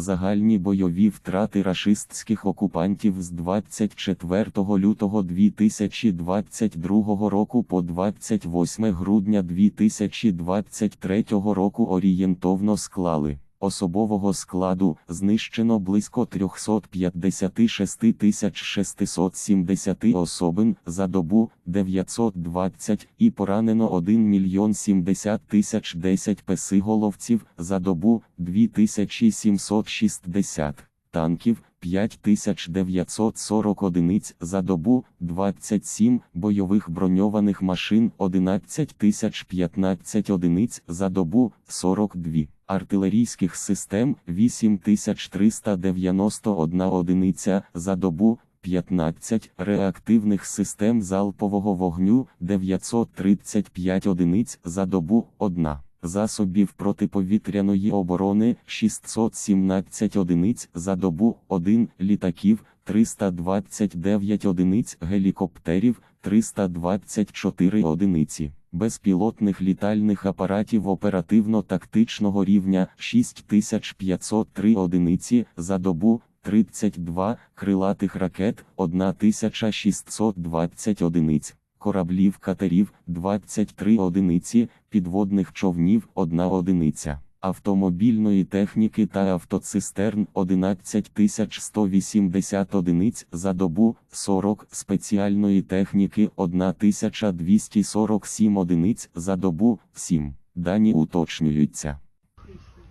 Загальні бойові втрати рашистських окупантів з 24 лютого 2022 року по 28 грудня 2023 року орієнтовно склали. Особового складу знищено близько 356 670 особин за добу 920 і поранено 1 мільйон 70 тисяч 10 песиголовців за добу 2760 танків 5940 одиниць за добу, 27 бойових броньованих машин 11015 одиниць за добу, 42 артилерійських систем 8391 одиниця за добу, 15 реактивних систем залпового вогню 935 одиниць за добу, 1 засобів протиповітряної оборони 617 одиниць за добу, 1 літаків 329 одиниць гелікоптерів 324 одиниці. Безпілотних літальних апаратів оперативно-тактичного рівня 6503 одиниці за добу, 32 крилатих ракет 1620 одиниць, кораблів катерів 23 одиниці, підводних човнів 1 одиниця. Автомобільної техніки та автоцистерн 11180 одиниць за добу, 40 спеціальної техніки 1247 одиниць за добу, 7. Дані уточнюються.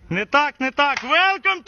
Не так, не так. Welcome